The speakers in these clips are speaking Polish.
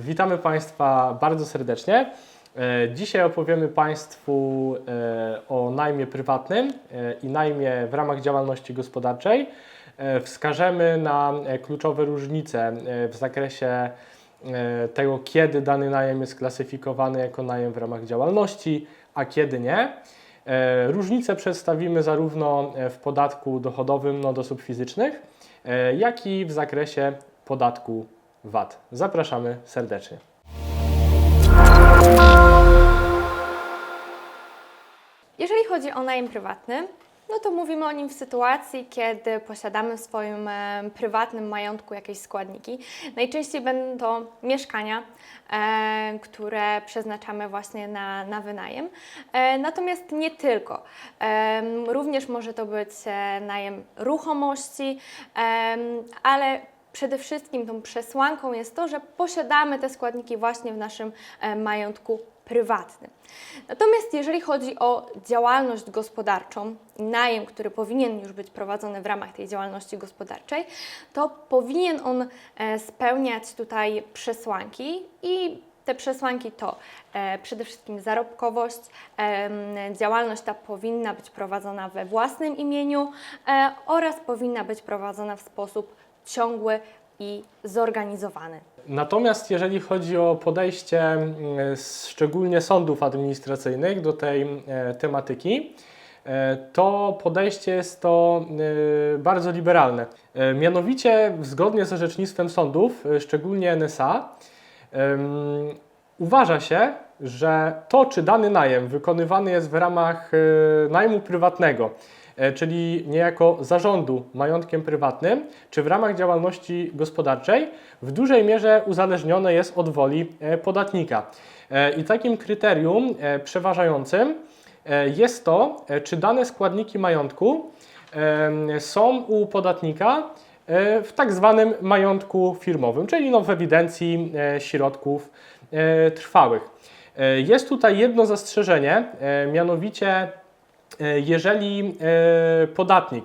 Witamy Państwa bardzo serdecznie. E, Dzisiaj opowiemy Państwu e, o najmie prywatnym e, i najmie w ramach działalności gospodarczej. Wskażemy na kluczowe różnice w zakresie tego, kiedy dany najem jest klasyfikowany jako najem w ramach działalności, a kiedy nie. Różnice przedstawimy zarówno w podatku dochodowym od osób fizycznych, jak i w zakresie podatku VAT. Zapraszamy serdecznie. Jeżeli chodzi o najem prywatny, no to mówimy o nim w sytuacji, kiedy posiadamy w swoim e, prywatnym majątku jakieś składniki. Najczęściej będą to mieszkania, e, które przeznaczamy właśnie na, na wynajem. E, natomiast nie tylko. E, również może to być e, najem ruchomości, e, ale przede wszystkim tą przesłanką jest to, że posiadamy te składniki właśnie w naszym e, majątku prywatnym. Natomiast jeżeli chodzi o działalność gospodarczą, najem, który powinien już być prowadzony w ramach tej działalności gospodarczej, to powinien on e, spełniać tutaj przesłanki i te przesłanki to e, przede wszystkim zarobkowość, em, działalność ta powinna być prowadzona we własnym imieniu e, oraz powinna być prowadzona w sposób ciągły i zorganizowany. Natomiast jeżeli chodzi o podejście mm, szczególnie sądów administracyjnych do tej e, tematyki, e, to podejście jest to e, bardzo liberalne. Mianowicie, zgodnie z orzecznictwem sądów, szczególnie NSA, uważa się, że to, czy dany najem wykonywany jest w ramach najmu prywatnego, czyli niejako zarządu majątkiem prywatnym, czy w ramach działalności gospodarczej, w dużej mierze uzależnione jest od woli e, podatnika. E, I takim kryterium e, przeważającym e, jest to, e, czy dane składniki majątku są u podatnika e, w tak zwanym majątku firmowym, czyli no w ewidencji e, środków e, trwałych. E, Jest tutaj jedno zastrzeżenie, e, mianowicie e, jeżeli e, podatnik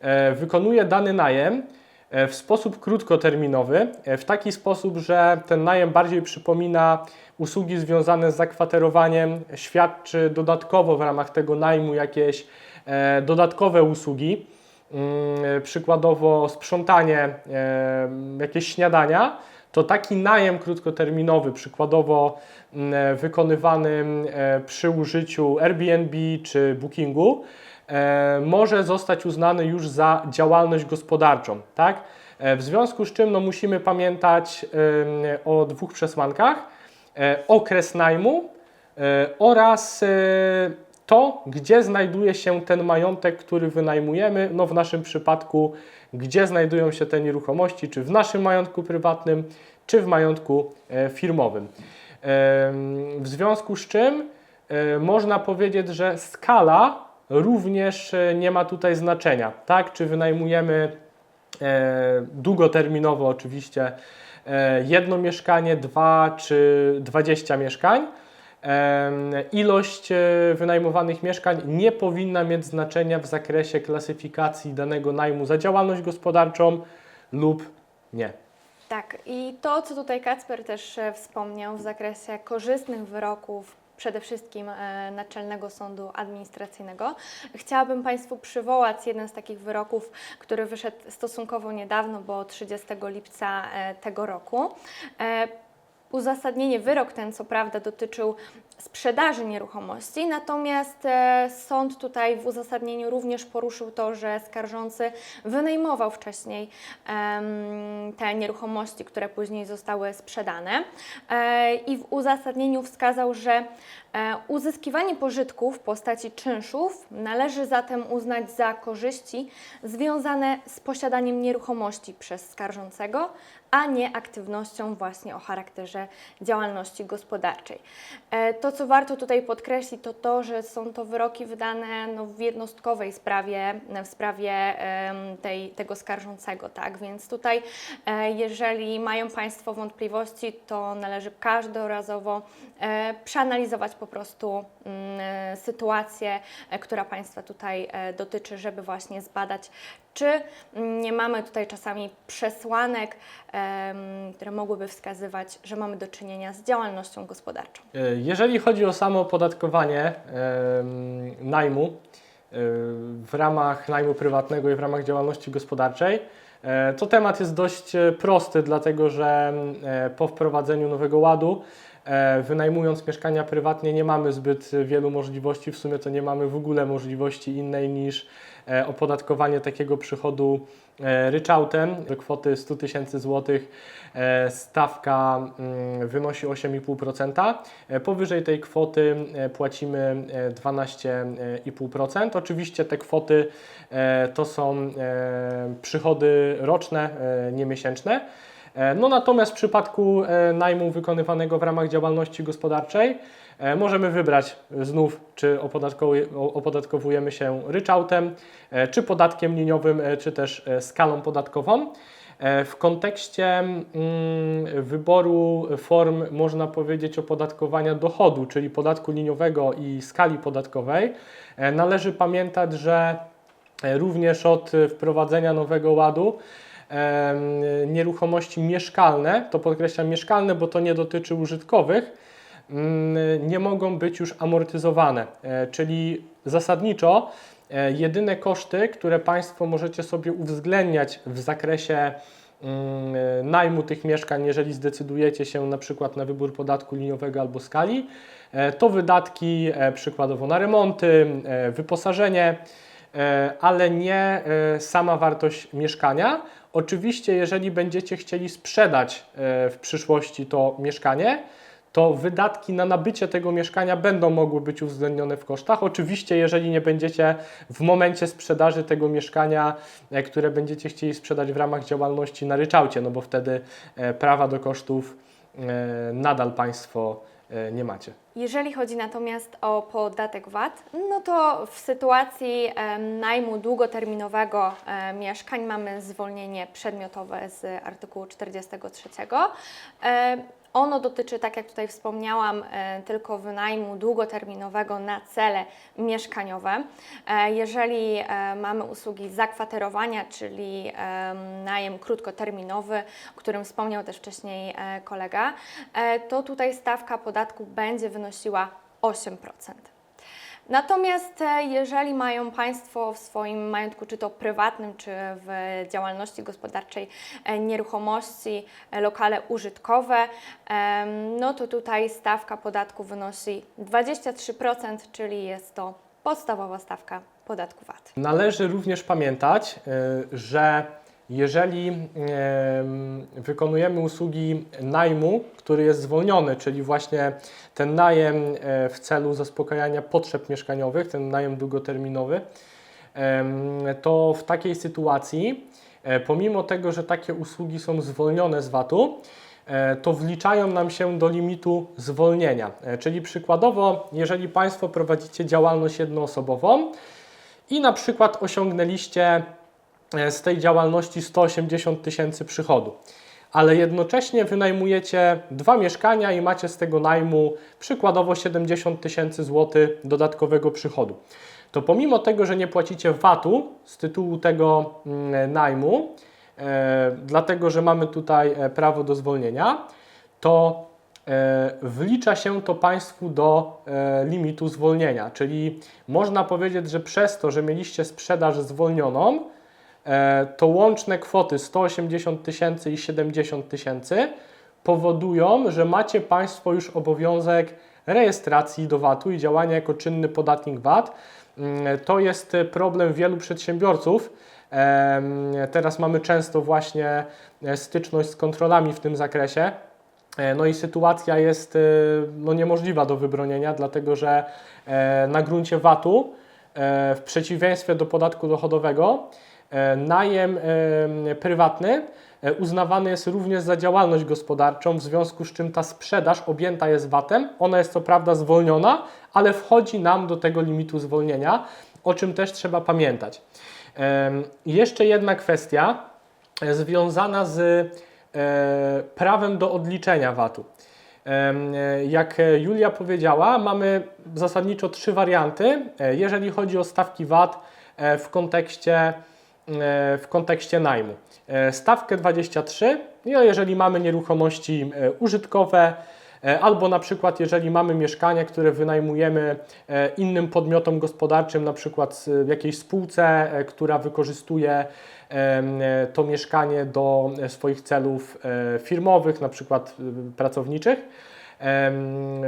e, wykonuje dany najem e, w sposób krótkoterminowy, e, w taki sposób, że ten najem bardziej przypomina usługi związane z zakwaterowaniem, świadczy dodatkowo w ramach tego najmu jakieś e, dodatkowe usługi, mm, przykładowo sprzątanie, e, jakieś śniadania, to taki najem krótkoterminowy, przykładowo mm, wykonywany e, przy użyciu Airbnb czy Bookingu, e, może zostać uznany już za działalność gospodarczą. Tak? E, W związku z czym no, musimy pamiętać o dwóch przesłankach. E, Okres najmu e, oraz e, to, gdzie znajduje się ten majątek, który wynajmujemy. No w naszym przypadku, gdzie znajdują się te nieruchomości, czy w naszym majątku prywatnym, czy w majątku e, firmowym. W związku z czym e, można powiedzieć, że skala również e, nie ma tutaj znaczenia. Tak? Czy wynajmujemy długoterminowo oczywiście jedno mieszkanie, dwa czy dwadzieścia mieszkań. Ilość e, wynajmowanych mieszkań nie powinna mieć znaczenia w zakresie klasyfikacji danego najmu za działalność gospodarczą lub nie. Tak, i to, co tutaj Kacper też e, wspomniał w zakresie korzystnych wyroków, przede wszystkim e, Naczelnego Sądu Administracyjnego, chciałabym Państwu przywołać jeden z takich wyroków, który wyszedł stosunkowo niedawno, bo 30 lipca tego roku. Uzasadnienie, wyrok ten co prawda dotyczył sprzedaży nieruchomości, natomiast e, sąd tutaj w uzasadnieniu również poruszył to, że skarżący wynajmował wcześniej te nieruchomości, które później zostały sprzedane e, i w uzasadnieniu wskazał, że e, uzyskiwanie pożytków w postaci czynszów należy zatem uznać za korzyści związane z posiadaniem nieruchomości przez skarżącego, a nie aktywnością właśnie o charakterze działalności gospodarczej. E, Co warto tutaj podkreślić, to to, że są to wyroki wydane no, w jednostkowej sprawie, w sprawie tej, tego skarżącego, tak? Więc tutaj, e, jeżeli mają Państwo wątpliwości, to należy każdorazowo e, przeanalizować po prostu mm, e, sytuację, która Państwa tutaj dotyczy, żeby właśnie zbadać, Czy nie mamy tutaj czasami przesłanek, które mogłyby wskazywać, że mamy do czynienia z działalnością gospodarczą? E, Jeżeli chodzi o samo opodatkowanie najmu e, w ramach najmu prywatnego i w ramach działalności gospodarczej, e, to temat jest dość prosty, dlatego że po wprowadzeniu nowego ładu, wynajmując mieszkania prywatnie, nie mamy zbyt wielu możliwości. W sumie to nie mamy w ogóle możliwości innej niż e, opodatkowanie takiego przychodu e, ryczałtem do kwoty 100 tysięcy złotych. e, Stawka mm, wynosi 8,5%. E, Powyżej tej kwoty e, płacimy e, 12,5%. Oczywiście te kwoty e, to są e, przychody roczne, e, nie miesięczne. E, No natomiast w przypadku e, najmu wykonywanego w ramach działalności gospodarczej e, możemy wybrać znów, czy opodatkowujemy się ryczałtem, czy podatkiem liniowym, czy też skalą podatkową. W kontekście mm, wyboru form, można powiedzieć, opodatkowania dochodu, czyli podatku liniowego i skali podatkowej, należy pamiętać, że również od wprowadzenia nowego ładu nieruchomości mieszkalne, to podkreślam mieszkalne, bo to nie dotyczy użytkowych, mm, nie mogą być już amortyzowane, E, czyli zasadniczo e, jedyne koszty, które Państwo możecie sobie uwzględniać w zakresie mm, e, najmu tych mieszkań, jeżeli zdecydujecie się na przykład na wybór podatku liniowego albo skali, to wydatki przykładowo na remonty, wyposażenie, ale nie e, sama wartość mieszkania. Oczywiście, jeżeli będziecie chcieli sprzedać e, w przyszłości to mieszkanie, to wydatki na nabycie tego mieszkania będą mogły być uwzględnione w kosztach. Oczywiście, jeżeli nie będziecie w momencie sprzedaży tego mieszkania, e, które będziecie chcieli sprzedać w ramach działalności na ryczałcie, no bo wtedy e, prawa do kosztów e, nadal Państwo e, nie macie. Jeżeli chodzi natomiast o podatek VAT, no to w sytuacji najmu długoterminowego e, mieszkań mamy zwolnienie przedmiotowe z artykułu 43. Ono dotyczy, tak jak tutaj wspomniałam, e, tylko wynajmu długoterminowego na cele mieszkaniowe. E, jeżeli e, mamy usługi zakwaterowania, czyli em, najem krótkoterminowy, o którym wspomniał też wcześniej kolega, to tutaj stawka podatku będzie wynosiła 8%. Natomiast e, jeżeli mają Państwo w swoim majątku, czy to prywatnym, czy w działalności gospodarczej, e, nieruchomości, e, lokale użytkowe, no to tutaj stawka podatku wynosi 23%, czyli jest to podstawowa stawka podatku VAT. Należy również pamiętać, że jeżeli em, wykonujemy usługi najmu, który jest zwolniony, czyli właśnie ten najem e, w celu zaspokajania potrzeb mieszkaniowych, ten najem długoterminowy, to w takiej sytuacji, e, pomimo tego, że takie usługi są zwolnione z VAT-u, e, to wliczają nam się do limitu zwolnienia. Czyli przykładowo, jeżeli Państwo prowadzicie działalność jednoosobową i na przykład osiągnęliście z tej działalności 180 tysięcy przychodu, ale jednocześnie wynajmujecie dwa mieszkania i macie z tego najmu przykładowo 70 tysięcy złotych dodatkowego przychodu. To pomimo tego, że nie płacicie VAT-u z tytułu tego mm, najmu, e, dlatego że mamy tutaj e, prawo do zwolnienia, to e, wlicza się to Państwu do e, limitu zwolnienia. Czyli można powiedzieć, że przez to, że mieliście sprzedaż zwolnioną, e, to łączne kwoty 180 tysięcy i 70 tysięcy powodują, że macie Państwo już obowiązek rejestracji do VAT-u i działania jako czynny podatnik VAT. Mm, To jest problem wielu przedsiębiorców. Teraz mamy często właśnie e, styczność z kontrolami w tym zakresie. E, No i sytuacja jest e, no, niemożliwa do wybronienia, dlatego że e, na gruncie VAT-u, e, w przeciwieństwie do podatku dochodowego, e, najem e, prywatny e, uznawany jest również za działalność gospodarczą, w związku z czym ta sprzedaż objęta jest VAT-em. Ona jest co prawda zwolniona, ale wchodzi nam do tego limitu zwolnienia, o czym też trzeba pamiętać. Jeszcze jedna kwestia e, związana z e, prawem do odliczenia VAT-u. E, Jak e, Julia powiedziała, mamy zasadniczo trzy warianty, e, jeżeli chodzi o stawki VAT e, w kontekście w kontekście najmu. E, Stawkę 23, no jeżeli mamy nieruchomości e, użytkowe, e, albo na przykład jeżeli mamy mieszkanie, które wynajmujemy e, innym podmiotom gospodarczym, na przykład jakiejś spółce, e, która wykorzystuje e, to mieszkanie do e, swoich celów e, firmowych, na przykład e, pracowniczych.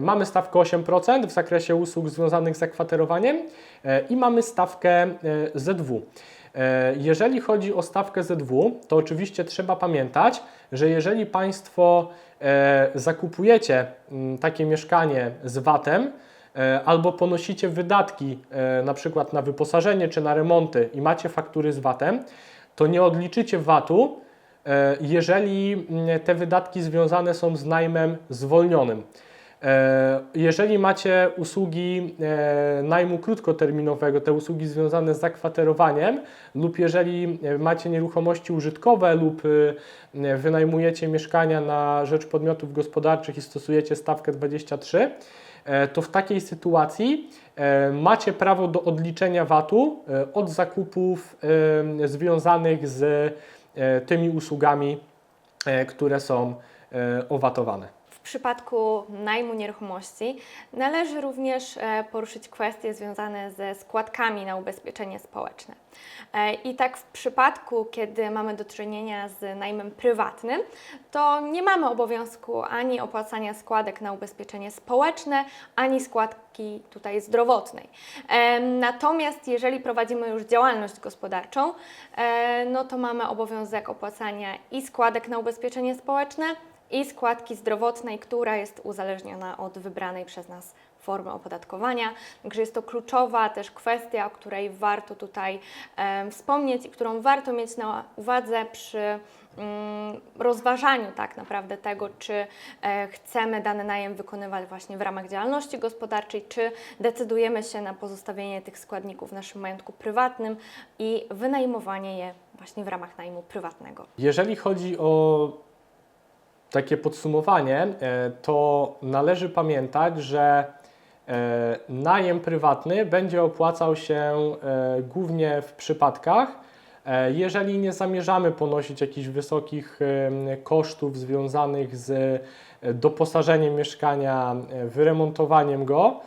Mamy stawkę 8% w zakresie usług związanych z zakwaterowaniem e, i mamy stawkę e, ZW. E, Jeżeli chodzi o stawkę ZW, to oczywiście trzeba pamiętać, że jeżeli Państwo e, zakupujecie mm, takie mieszkanie z VAT-em, e, albo ponosicie wydatki na przykład na wyposażenie czy na remonty i macie faktury z VAT-em, to nie odliczycie VAT-u, jeżeli mm, te wydatki związane są z najmem zwolnionym. E, Jeżeli macie usługi e, najmu krótkoterminowego, te usługi związane z zakwaterowaniem, lub jeżeli macie nieruchomości użytkowe lub e, wynajmujecie mieszkania na rzecz podmiotów gospodarczych i stosujecie stawkę 23, e, to w takiej sytuacji macie prawo do odliczenia VAT-u od zakupów związanych z tymi usługami, które są owatowane. Przypadku najmu nieruchomości należy również e, poruszyć kwestie związane ze składkami na ubezpieczenie społeczne. E, I tak w przypadku, kiedy mamy do czynienia z najmem prywatnym, to nie mamy obowiązku ani opłacania składek na ubezpieczenie społeczne, ani składki tutaj zdrowotnej. E, Natomiast jeżeli prowadzimy już działalność gospodarczą, no to mamy obowiązek opłacania i składek na ubezpieczenie społeczne, i składki zdrowotnej, która jest uzależniona od wybranej przez nas formy opodatkowania. Także jest to kluczowa też kwestia, o której warto tutaj em, wspomnieć i którą warto mieć na uwadze przy mm, rozważaniu tak naprawdę tego, czy e, chcemy dany najem wykonywać właśnie w ramach działalności gospodarczej, czy decydujemy się na pozostawienie tych składników w naszym majątku prywatnym i wynajmowanie je właśnie w ramach najmu prywatnego. Jeżeli chodzi o takie podsumowanie, e, to należy pamiętać, że e, najem prywatny będzie opłacał się e, głównie w przypadkach, jeżeli nie zamierzamy ponosić jakichś wysokich kosztów związanych z doposażeniem mieszkania, wyremontowaniem go.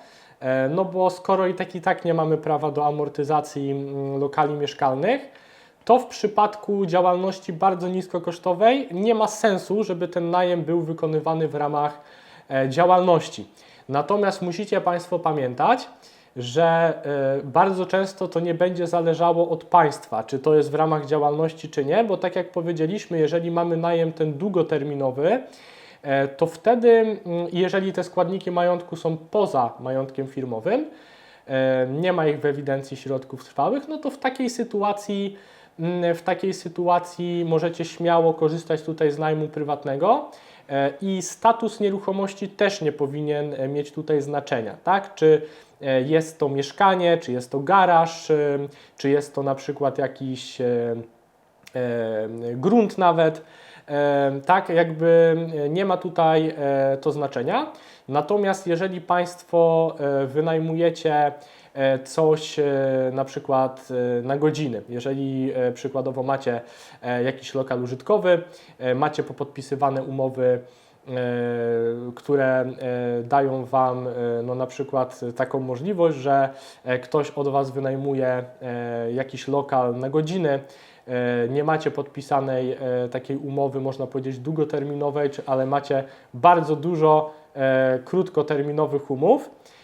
No bo skoro i tak i tak nie mamy prawa do amortyzacji mm, lokali mieszkalnych, to w przypadku działalności bardzo niskokosztowej nie ma sensu, żeby ten najem był wykonywany w ramach e, działalności. Natomiast musicie Państwo pamiętać, że e, bardzo często to nie będzie zależało od państwa, czy to jest w ramach działalności, czy nie, bo tak jak powiedzieliśmy, jeżeli mamy najem ten długoterminowy, e, to wtedy, jeżeli te składniki majątku są poza majątkiem firmowym, nie ma ich w ewidencji środków trwałych, no to w takiej sytuacji, w takiej sytuacji możecie śmiało korzystać tutaj z najmu prywatnego e, i status nieruchomości też nie powinien e, mieć tutaj znaczenia, tak? Czy e, jest to mieszkanie, czy jest to garaż, czy jest to na przykład jakiś grunt nawet. Tak, jakby nie ma tutaj to znaczenia. Natomiast jeżeli Państwo wynajmujecie coś e, na przykład e, na godziny, jeżeli e, przykładowo macie e, jakiś lokal użytkowy, e, macie popodpisywane umowy, e, które e, dają Wam e, no, na przykład taką możliwość, że e, ktoś od Was wynajmuje e, jakiś lokal na godziny, e, nie macie podpisanej e, takiej umowy, można powiedzieć długoterminowej, ale macie bardzo dużo e, krótkoterminowych umów, e,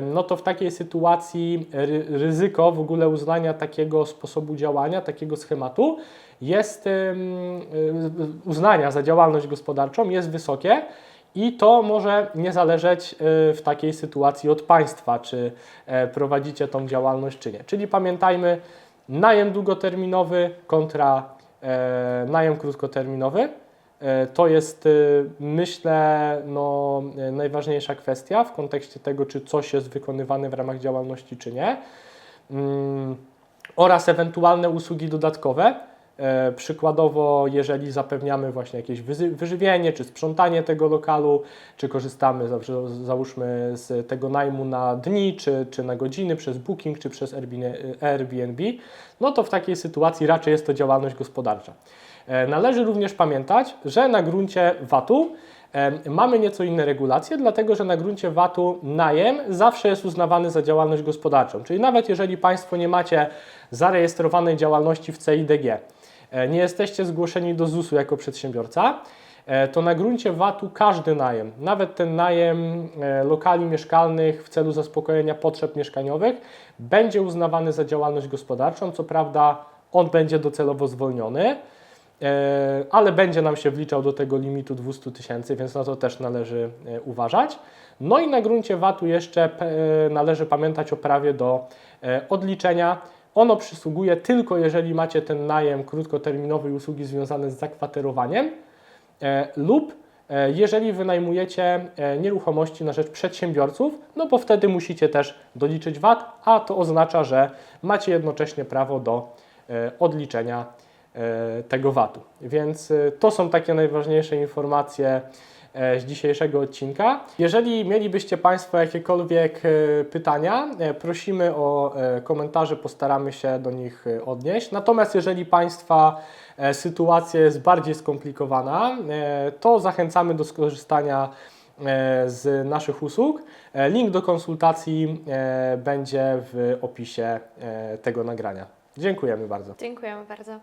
no to w takiej sytuacji ry- ryzyko w ogóle uznania takiego sposobu działania, takiego schematu jest y, uznania za działalność gospodarczą jest wysokie i to może nie zależeć y, w takiej sytuacji od państwa, czy e, prowadzicie tą działalność, czy nie. Czyli pamiętajmy, najem długoterminowy kontra e, najem krótkoterminowy. E, To jest, y, myślę, no, e, najważniejsza kwestia w kontekście tego, czy coś jest wykonywane w ramach działalności, czy nie. Mm, Oraz ewentualne usługi dodatkowe. E, Przykładowo, jeżeli zapewniamy właśnie jakieś wyżywienie, czy sprzątanie tego lokalu, czy korzystamy załóżmy z tego najmu na dni, czy, czy na godziny przez Booking, czy przez Airbnb, no to w takiej sytuacji raczej jest to działalność gospodarcza. E, Należy również pamiętać, że na gruncie VAT-u e, mamy nieco inne regulacje, dlatego że na gruncie VAT-u najem zawsze jest uznawany za działalność gospodarczą. Czyli nawet jeżeli Państwo nie macie zarejestrowanej działalności w CIDG, e, nie jesteście zgłoszeni do ZUS-u jako przedsiębiorca, to na gruncie VAT-u każdy najem, nawet ten najem lokali mieszkalnych w celu zaspokojenia potrzeb mieszkaniowych, będzie uznawany za działalność gospodarczą. Co prawda, on będzie docelowo zwolniony, ale będzie nam się wliczał do tego limitu 200 tysięcy, więc na to też należy e, uważać. No i na gruncie VAT-u jeszcze e, należy pamiętać o prawie do e, odliczenia. Ono przysługuje tylko jeżeli macie ten najem krótkoterminowy i usługi związane z zakwaterowaniem e, lub e, jeżeli wynajmujecie e, nieruchomości na rzecz przedsiębiorców, no bo wtedy musicie też doliczyć VAT, a to oznacza, że macie jednocześnie prawo do e, odliczenia e, tego VAT-u. Więc e, to są takie najważniejsze informacje e, z dzisiejszego odcinka. Jeżeli mielibyście Państwo jakiekolwiek e, pytania, e, prosimy o e, komentarze, postaramy się do nich e, odnieść. Natomiast jeżeli Państwa e, sytuacja jest bardziej skomplikowana, e, to zachęcamy do skorzystania e, z naszych usług. E, Link do konsultacji e, będzie w opisie e, tego nagrania. Dziękujemy bardzo. Dziękujemy bardzo.